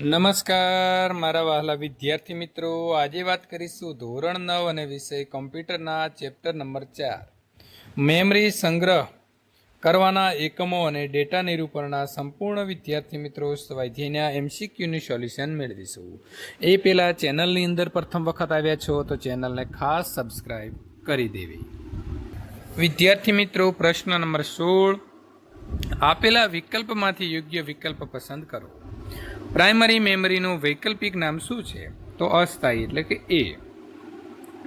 નમસ્કાર, મારા વહાલા વિદ્યાર્થી મિત્રો. આજે વાત કરીશું ધોરણ નવ અને વિષય કોમ્પ્યુટરના ચેપ્ટર નંબર ચાર. મેમરી સંગ્રહ કરવાના એકમો અને ડેટા નિરૂપણના સંપૂર્ણ વિદ્યાર્થી મિત્રો સ્વાધ્યાયના એમસીક્યુનું સોલ્યુશન મેળવીશું. એ પહેલાં ચેનલની અંદર પ્રથમ વખત આવ્યા છો તો ચેનલને ખાસ સબસ્ક્રાઈબ કરી દેવી. વિદ્યાર્થી મિત્રો, પ્રશ્ન નંબર સોળ. આપેલા વિકલ્પમાંથી યોગ્ય વિકલ્પ પસંદ કરો. પ્રાઇમરી મેમરીનું વૈકલ્પિક નામ શું છે? તો અસ્થાયી એટલે કે એ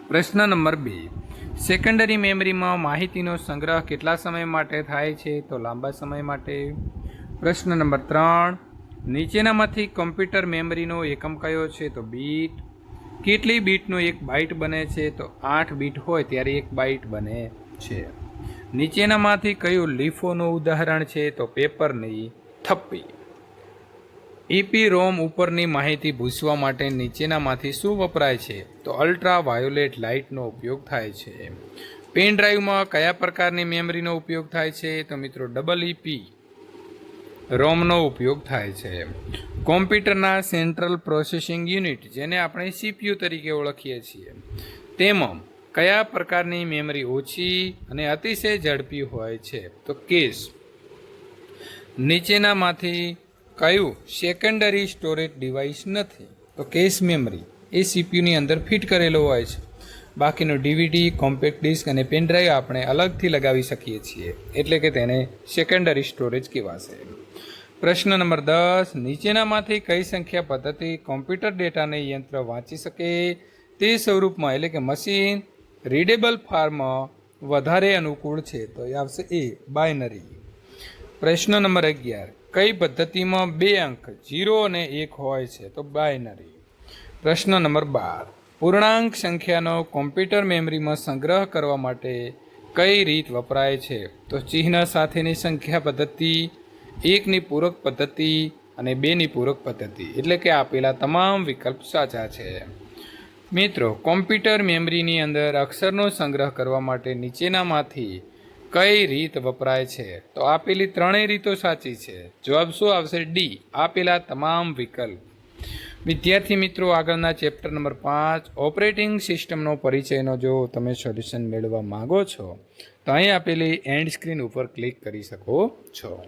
પ્રશ્ન નંબર બે. સેકન્ડરી મેમરીમાં માહિતીનો સંગ્રહ કેટલા સમય માટે થાય છે? તો લાંબા સમય માટે. પ્રશ્ન નંબર ત્રણ. નીચેનામાંથી કમ્પ્યુટર મેમરીનો એકમ કયો છે? તો બીટ. કેટલી બીટનો એક બાઇટ બને છે? તો આઠ બીટ હોય ત્યારે એક બાઇટ બને છે. નીચેનામાંથી કયું લીફોનું ઉદાહરણ છે? તો પેપરની થપ્પી. ઈપી રોમ ઉપરની માહિતી ભૂસવા માટે નીચેનામાંથી શું વપરાય છે? તો અલ્ટ્રા વાયોલેટ લાઇટનો ઉપયોગ થાય છે. પેન ડ્રાઈવમાં કયા પ્રકારની મેમરીનો ઉપયોગ થાય છે? તો મિત્રો, ડબલ ઈપી રોમનો ઉપયોગ થાય છે. કોમ્પ્યુટરના સેન્ટ્રલ પ્રોસેસિંગ યુનિટ, જેને આપણે સીપીયુ તરીકે ઓળખીએ છીએ, તેમાં કયા પ્રકારની મેમરી ઓછી અને અતિશય ઝડપી હોય છે? તો કેસ, નીચેનામાંથી કયું સેકન્ડરી સ્ટોરેજ ડિવાઇસ નથી. તો કેસ મેમરી એ સીપીયુની અંદર ફિટ કરેલો હોય છે. બાકીનો ડીવીડી કોમ્પેક્ટ ડિસ્ક અને પેન ડ્રાઈવ આપણે અલગથી લગાવી શકીએ છીએ. એટલે કે તેને સેકન્ડરી સ્ટોરેજ કહેવાશે. પ્રશ્ન નંબર દસ, નીચેનામાંથી કઈ સંખ્યા પદ્ધતિ કોમ્પ્યુટર ડેટાને યંત્ર વાંચી શકે? તે સ્વરૂપમાં એટલે કે મશીન રીડેબલ ફાર્મમાં વધારે અનુકૂળ છે. તો એ આવશે એ બાયનરી પ્રશ્ન નંબર અગિયાર કઈ પદ્ધતિમાં બે અંક? જીરો અને એક હોય છે, તો બાયનરી પ્રશ્ન નંબર બાર. પૂર્ણાંક સંખ્યાનો કોમ્પ્યુટર મેમરીમાં સંગ્રહ કરવા માટે કઈ રીત વપરાય છે? તો ચિહ્ન સાથેની સંખ્યા પદ્ધતિ, એકની પૂરક પદ્ધતિ અને બેની પૂરક પદ્ધતિ. એટલે કે આપેલા તમામ વિકલ્પ સાચા છે. મિત્રો, કોમ્પ્યુટર મેમરીની અંદર અક્ષરનો સંગ્રહ કરવા માટે નીચેનામાંથી કઈ રીત વપરાય છે? તો આપેલી ત્રણેય રીતો સાચી છે. જવાબ શું આવશે? ડી આપેલા તમામ વિકલ્પ. વિદ્યાર્થી મિત્રો, આગળના ચેપ્ટર નંબર પાંચ, ઓપરેટિંગ સિસ્ટમનો પરિચયનો જો તમે સોલ્યુશન મેળવવા માંગો છો, તો અહીં આપેલી એન્ડ સ્ક્રીન ઉપર ક્લિક કરી શકો છો.